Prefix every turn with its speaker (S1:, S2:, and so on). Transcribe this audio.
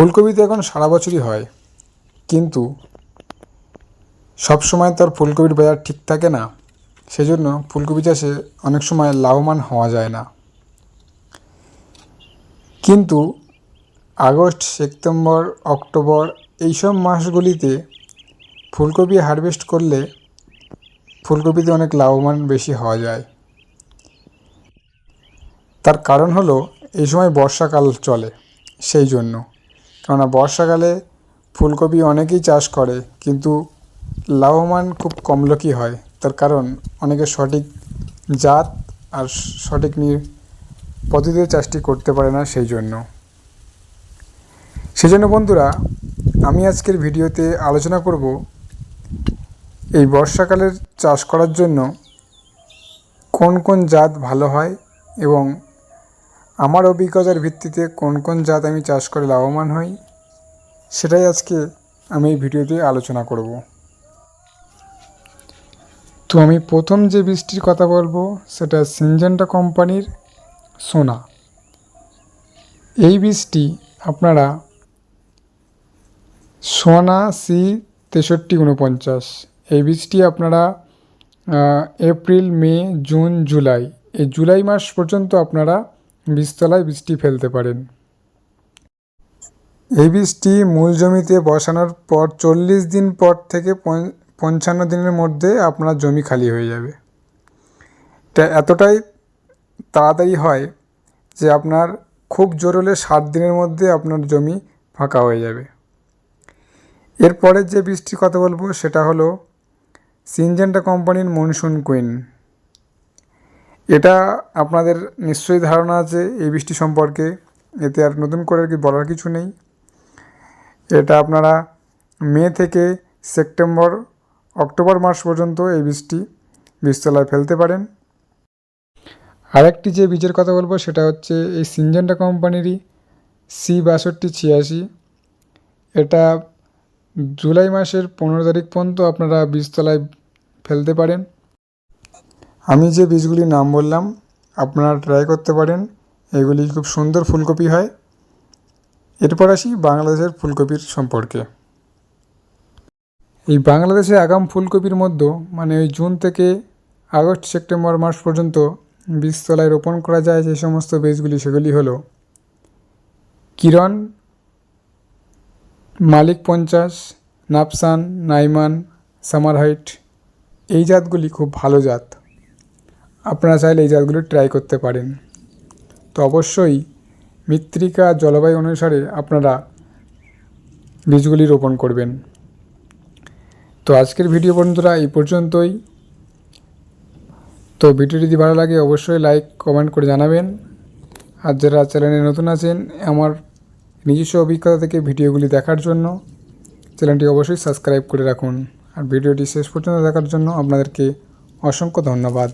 S1: ফুলকপি তো এখন সারা বছরই হয়। কিন্তু সব সময় তো আর ফুলকপির বাজার ঠিক থাকে না। সেজন্য ফুলকপি চাষে অনেক সময় লাভবান হওয়া যায় না। কিন্তু আগস্ট, সেপ্টেম্বর, অক্টোবর এইসব মাসগুলিতে ফুলকপি হারভেস্ট করলে ফুলকপিতে অনেক লাভবান বেশি হওয়া যায়। তার কারণ হলো এই সময় বর্ষাকাল চলে, সেই জন্য। কেননা বর্ষাকালে ফুলকপি অনেকেই চাষ করে, কিন্তু লাভবান খুব কম লোকই হয়। তার কারণ অনেকে সঠিক জাত আর সঠিক পদ্ধতিতে চাষটি করতে পারে না সেই জন্য সেই জন্য বন্ধুরা, আমি আজকের ভিডিওতে আলোচনা করব এই বর্ষাকালের চাষ করার জন্য কোন কোন জাত ভালো হয় এবং আমার অভিজ্ঞতার ভিত্তিতে কোন কোন জাত আমি চাষ করে লাভবান হই। সেটাই আজকে আমি এই ভিডিওতে আলোচনা করব। তো আমি প্রথম যে বীজটির কথা বলব, সেটা সিনজেন্টা কোম্পানির সোনা। এই বীজটি আপনারা সোনা সি তেষট্টি উনপঞ্চাশ। এই বীজটি আপনারা এপ্রিল, মে, জুন, জুলাই, এই জুলাই মাস পর্যন্ত আপনারা বীজতলায় বীজটি ফেলতে পারেন। এই বীজটি মূল জমিতে বসানোর পর চল্লিশ দিন পর থেকে পঞ্চ- পঞ্চান্ন দিনের মধ্যে আপনার জমি খালি হয়ে যাবে। এটা এতটাই তাড়াতাড়ি হয় যে আপনার খুব জোর হলে ষাট দিনের মধ্যে আপনার জমি ফাঁকা হয়ে যাবে। এরপরের যে বীজটির কথা বলব সেটা হলো সিনজেন্টা কোম্পানির মনসুন কুইন। এটা আপনাদের নিশ্চয়ই ধারণা আছে এই বৃষ্টি সম্পর্কে। এতে আর নতুন করে আর কি বলার কিছু নেই। এটা আপনারা মে থেকে সেপ্টেম্বর, অক্টোবর মাস পর্যন্ত এই বীজটি বীজতলায় ফেলতে পারেন। আরেকটি যে বীজের কথা বলব সেটা হচ্ছে এই সিনজেন্টা কোম্পানিরই সি বাষট্টি ছিয়াশি। এটা জুলাই মাসের পনেরো তারিখ পর্যন্ত আপনারা বীজতলায় ফেলতে পারেন। আমি যে বীজগুলির নাম বললাম, আপনারা ট্রাই করতে পারেন। এগুলি খুব সুন্দর ফুলকপি হয়। এরপর আসি বাংলাদেশের ফুলকপির সম্পর্কে। এই বাংলাদেশে আগাম ফুলকপির মধ্যে মানে ওই জুন থেকে আগস্ট, সেপ্টেম্বর মাস পর্যন্ত বীজতলায় রোপণ করা যায় যে সমস্ত বীজগুলি, সেগুলি হলো কিরণ, মালিক পঞ্চাশ, নাপসান, নাইমান সামার হাইট এই জাতগুলি খুব ভালো জাত। আপনারা চাইলে এই জাতগুলি ট্রাই করতে পারেন। তো অবশ্যই মৃত্তিকা জলবায়ু অনুসারে আপনারা বীজগুলি রোপণ করবেন। তো আজকের ভিডিও বন্ধুরা এই পর্যন্তই। তো ভিডিও যদি ভালো লাগে অবশ্যই লাইক, কমেন্ট করে জানাবেন। আর যারা চ্যানেলে নতুন আছেন, আমার নিজস্ব অভিজ্ঞতা থেকে ভিডিওগুলি দেখার জন্য চ্যানেলটি অবশ্যই সাবস্ক্রাইব করে রাখুন। আর ভিডিওটি শেষ পর্যন্ত দেখার জন্য আপনাদেরকে অসংখ্য ধন্যবাদ।